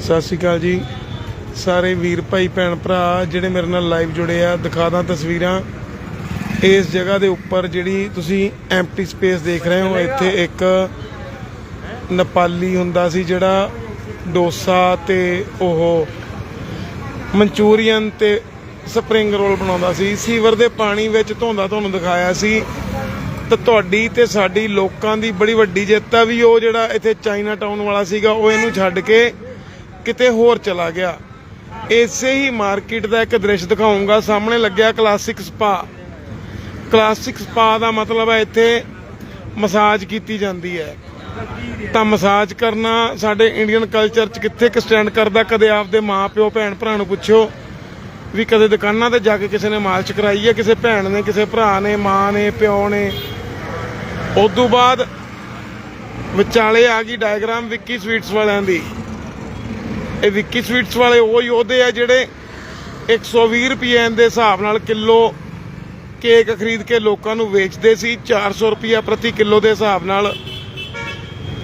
ਸਤਿ ਸ਼੍ਰੀ ਅਕਾਲ ਜੀ। ਸਾਰੇ ਵੀਰ, ਭਾਈ, ਭੈਣ, ਭਰਾ ਜਿਹੜੇ ਮੇਰੇ ਨਾਲ ਲਾਈਵ ਜੁੜੇ ਆ, ਦਿਖਾ ਦਾਂ ਤਸਵੀਰਾਂ। ਇਸ ਜਗ੍ਹਾ ਦੇ ਉੱਪਰ ਜਿਹੜੀ ਤੁਸੀਂ ਐਮਪਟੀ ਸਪੇਸ ਦੇਖ ਰਹੇ ਹੋ, ਇੱਥੇ ਇੱਕ ਨੇਪਾਲੀ ਹੁੰਦਾ ਸੀ ਜਿਹੜਾ ਡੋਸਾ ਤੇ ਉਹ ਮਨਚੂਰੀਅਨ ਤੇ ਸਪਰਿੰਗ ਰੋਲ ਬਣਾਉਂਦਾ ਸੀ। ਸੀਵਰ ਦੇ ਪਾਣੀ ਵਿੱਚ ਧੋਂਦਾ ਤੁਹਾਨੂੰ ਦਿਖਾਇਆ ਸੀ। ਤਾਂ ਤੁਹਾਡੀ ਤੇ ਸਾਡੀ ਲੋਕਾਂ ਦੀ ਬੜੀ ਵੱਡੀ ਜਿੱਤ ਆ ਵੀ ਉਹ ਜਿਹੜਾ ਇੱਥੇ ਚਾਈਨਾ ਟਾਊਨ ਵਾਲਾ ਸੀਗਾ, ਉਹ ਇਹਨੂੰ ਛੱਡ ਕੇ ਕਿਤੇ ਹੋਰ ਚਲਾ ਗਿਆ। ਇਸੇ ਹੀ ਮਾਰਕੀਟ ਦਾ ਇੱਕ ਦ੍ਰਿਸ਼ ਦਿਖਾਉਂਗਾ। ਸਾਹਮਣੇ ਲੱਗਿਆ ਕਲਾਸਿਕ ਸਪਾ। ਕਲਾਸਿਕ ਸਪਾ ਦਾ ਮਤਲਬ ਹੈ ਇੱਥੇ ਮਸਾਜ ਕੀਤੀ ਜਾਂਦੀ ਹੈ। ਤਾਂ ਮਸਾਜ ਕਰਨਾ ਸਾਡੇ ਇੰਡੀਅਨ ਕਲਚਰ 'ਚ ਕਿੱਥੇ ਕਿ ਸਟੈਂਡ ਕਰਦਾ, ਕਦੇ ਆਪਦੇ ਮਾਪਿਓ ਭੈਣ, ਭਰਾ ਨੂੰ ਪੁੱਛੋ ਵੀ ਕਦੇ ਦੁਕਾਨਾਂ ਤੇ ਜਾ ਕੇ ਕਿਸੇ ਨੇ ਮਾਲਸ਼ ਕਰਾਈ ਹੈ, ਕਿਸੇ ਭੈਣ ਨੇ, ਕਿਸੇ ਭਰਾ ਨੇ, ਮਾਂ ਨੇ, ਪਿਓ ਨੇ। ਉਸ ਤੋਂ ਬਾਅਦ ਵਿਚਾਲੇ ਆ ਗਈ ਡਾਇਗਰਾਮ ਵਿੱਕੀ ਸਵੀਟਸ ਵਾਲਿਆਂ ਦੀ। ਇਹ ਵਿੱਕੀ ਸਵੀਟਸ ਵਾਲੇ ਉਹ ਯੋਧੇ ਆ ਜਿਹੜੇ 120 ਰੁਪਏ ਦੇ ਹਿਸਾਬ ਨਾਲ ਕਿਲੋ ਕੇਕ ਖਰੀਦ ਕੇ ਲੋਕਾਂ ਨੂੰ ਵੇਚਦੇ ਸੀ 400 ਰੁਪਏ ਪ੍ਰਤੀ ਕਿਲੋ ਦੇ ਹਿਸਾਬ ਨਾਲ।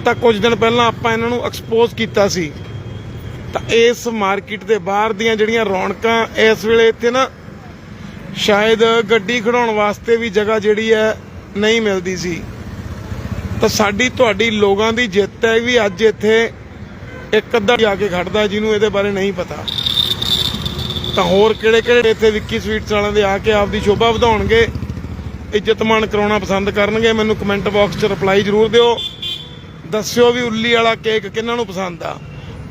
ਤਾਂ ਕੁਝ ਦਿਨ ਪਹਿਲਾਂ ਆਪਾਂ ਇਹਨਾਂ ਨੂੰ ਐਕਸਪੋਜ਼ ਕੀਤਾ ਸੀ। ਤਾਂ ਇਸ ਮਾਰਕੀਟ ਦੇ ਬਾਹਰ ਦੀਆਂ ਜਿਹੜੀਆਂ ਰੌਣਕਾਂ ਇਸ ਵੇਲੇ ਇੱਥੇ ਨਾ, ਸ਼ਾਇਦ ਗੱਡੀ ਖੜਾਉਣ ਵਾਸਤੇ ਵੀ ਜਗ੍ਹਾ ਜਿਹੜੀ ਹੈ ਨਹੀਂ ਮਿਲਦੀ ਸੀ। ਤਾਂ ਸਾਡੀ ਤੁਹਾਡੀ ਲੋਕਾਂ ਦੀ ਜਿੱਤ ਹੈ ਵੀ ਅੱਜ ਇੱਥੇ ਇੱਕ ਅੱਧਾ ਜਾ ਕੇ ਖੜਦਾ ਜਿਹਨੂੰ ਇਹਦੇ ਬਾਰੇ ਨਹੀਂ ਪਤਾ। ਤਾਂ ਹੋਰ ਕਿਹੜੇ ਕਿਹੜੇ ਇੱਥੇ ਵਿੱਕੀ ਸਵੀਟਸ ਵਾਲਿਆਂ ਦੇ ਆ ਕੇ ਆਪਦੀ ਸ਼ੋਭਾ ਵਧਾਉਣਗੇ, ਇੱਜ਼ਤ ਮਾਨ ਕਰਾਉਣਾ ਪਸੰਦ ਕਰਨਗੇ, ਮੈਨੂੰ ਕਮੈਂਟ ਬਾਕਸ 'ਚ ਰਿਪਲਾਈ ਜ਼ਰੂਰ ਦਿਓ। ਦੱਸਿਓ ਵੀ ਉੱਲੀ ਵਾਲਾ ਕੇਕ ਕਿਹਨਾਂ ਨੂੰ ਪਸੰਦ ਆ।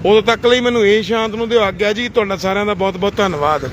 ਉਦੋਂ ਤੱਕ ਲਈ ਮੈਨੂੰ ਇਹ ਸ਼ਾਂਤ ਨੂੰ ਦਿਓ ਆਗਿਆ ਜੀ, ਤੁਹਾਡਾ ਸਾਰਿਆਂ ਦਾ ਬਹੁਤ ਬਹੁਤ ਧੰਨਵਾਦ।